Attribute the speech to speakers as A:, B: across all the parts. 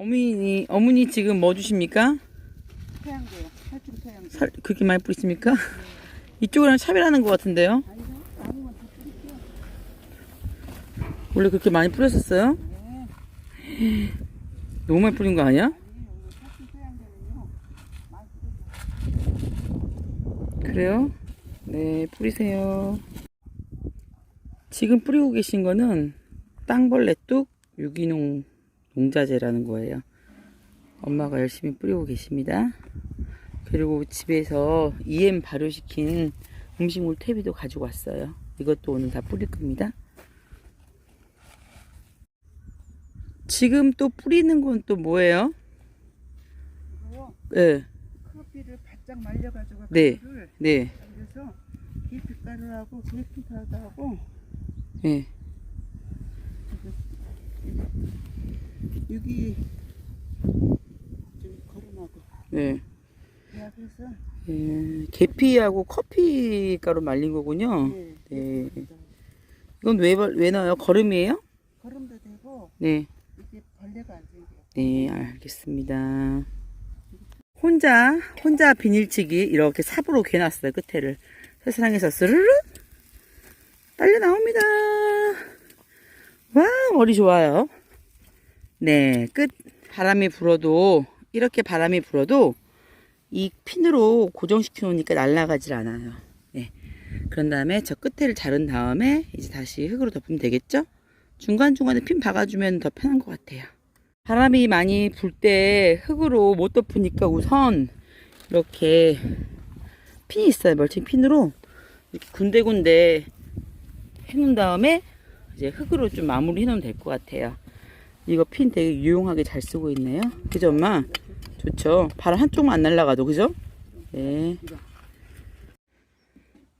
A: 어머니, 어머니 지금 뭐 주십니까?
B: 태양제요. 살충 태양제.
A: 살, 그렇게 많이 뿌리십니까? 이쪽이랑 차별하는 것 같은데요? 원래 그렇게 많이 뿌렸었어요?
B: 네.
A: 너무 많이 뿌린 거 아니야? 그래요? 네, 뿌리세요. 지금 뿌리고 계신 거는 땅벌레 뚝 유기농 농자재라는 거예요. 엄마가 열심히 뿌리고 계십니다. 그리고 집에서 EM 발효시킨 음식물 퇴비도 가지고 왔어요. 이것도 오늘 다 뿌릴 겁니다. 지금 또 뿌리는 건 또 뭐예요? 네,
B: 커피를 바짝 말려가지고
A: 네. 네,
B: 그래서 계피가루하고 베이킹 파우더하고
A: 네.
B: 여기 좀 거름하고
A: 네.
B: 배합해서
A: 예, 계피하고 커피 가루 말린 거군요.
B: 네.
A: 네. 이건 왜, 벌- 왜 넣어요? 거름이에요?
B: 거름도 되고
A: 네.
B: 이게 벌레가 안 생겨요.
A: 네, 알겠습니다. 혼자, 혼자 비닐치기 이렇게 삽으로 개놨어요, 끝에를. 세상에서 스르르 빨려 나옵니다. 와, 머리 좋아요. 네, 끝. 바람이 불어도, 이렇게 바람이 불어도 이 핀으로 고정시켜 놓으니까 날아가질 않아요. 네. 그런 다음에 저 끝에를 자른 다음에 이제 다시 흙으로 덮으면 되겠죠? 중간중간에 핀 박아주면 더 편한 것 같아요. 바람이 많이 불 때 흙으로 못 덮으니까 우선 이렇게 핀이 있어요. 멀칭 핀으로 이렇게 군데군데 해놓은 다음에 이제 흙으로 좀 마무리 해놓으면 될 것 같아요. 이거 핀 되게 유용하게 잘 쓰고 있네요. 그죠, 엄마? 좋죠. 바람 한쪽만 안 날아가도, 그죠? 네.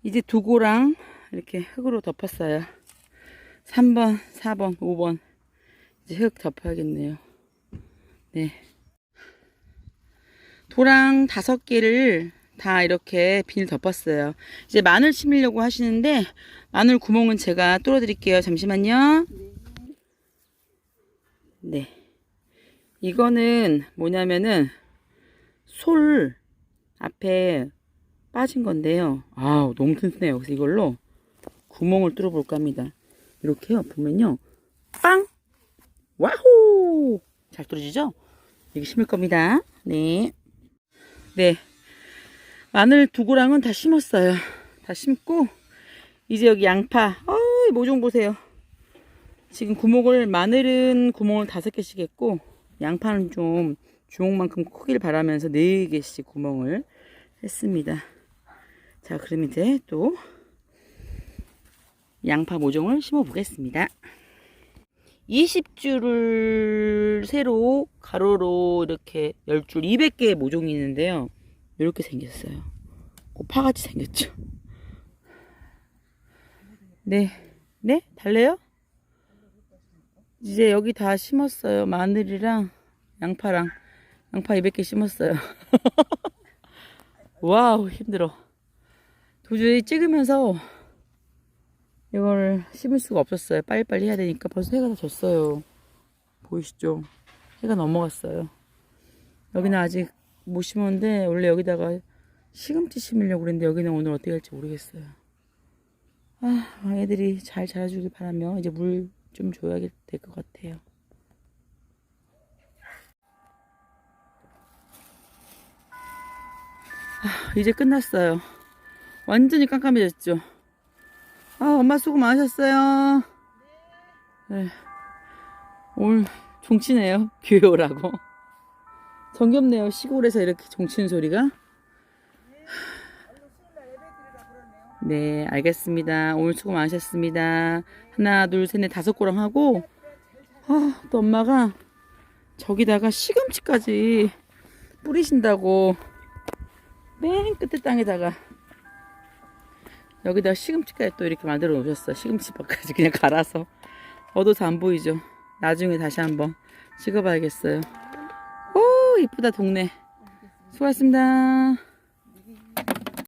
A: 이제 두고랑 이렇게 흙으로 덮었어요. 3번, 4번, 5번. 이제 흙 덮어야겠네요. 네. 도랑 다섯 개를 다 이렇게 비닐 덮었어요. 이제 마늘 심으려고 하시는데 마늘 구멍은 제가 뚫어 드릴게요. 잠시만요. 네. 이거는 뭐냐면은 솔 앞에 빠진 건데요. 아우, 너무 튼튼해요. 그래서 이걸로 구멍을 뚫어 볼까 합니다. 이렇게요. 보면요. 빵! 와호! 잘 뚫어지죠? 여기 심을 겁니다. 네. 네. 마늘 두고랑은 다 심었어요. 다 심고, 이제 여기 양파. 어이, 모종 보세요. 지금 구멍을, 마늘은 구멍을 다섯 개씩 했고, 양파는 좀 주먹만큼 크기를 바라면서 네 개씩 구멍을 했습니다. 자, 그럼 이제 또 양파 모종을 심어 보겠습니다. 20줄을 세로 가로로 이렇게 10줄 200개의 모종이 있는데요. 이렇게 생겼어요. 파같이 생겼죠. 네. 네? 달래요? 이제 여기 다 심었어요. 마늘이랑 양파랑 양파 200개 심었어요. 와우, 힘들어. 도저히 찍으면서 이걸 심을 수가 없었어요. 빨리빨리 해야 되니까 벌써 해가 다 졌어요. 보이시죠? 해가 넘어갔어요. 여기는 아직 못 심었는데 원래 여기다가 시금치 심으려고 그랬는데 여기는 오늘 어떻게 할지 모르겠어요. 아, 애들이 잘 자라주길 바라며 이제 물 좀 줘야 될 것 같아요. 아, 이제 끝났어요. 완전히 깜깜해졌죠? 아, 엄마 수고 많으셨어요. 네. 오늘 종치네요. 교회 오라고. 정겹네요. 시골에서 이렇게 종치는 소리가. 네, 알겠습니다. 오늘 수고 많으셨습니다. 하나, 둘, 셋, 넷, 다섯 고랑 하고, 아, 또 엄마가 저기다가 시금치까지 뿌리신다고 맨 끝에 땅에다가 여기다 시금치까지 또 이렇게 만들어 놓으셨어. 시금치밥까지 그냥 갈아서. 얻어서 안 보이죠? 나중에 다시 한번 찍어봐야겠어요. 오, 이쁘다, 동네. 수고하셨습니다.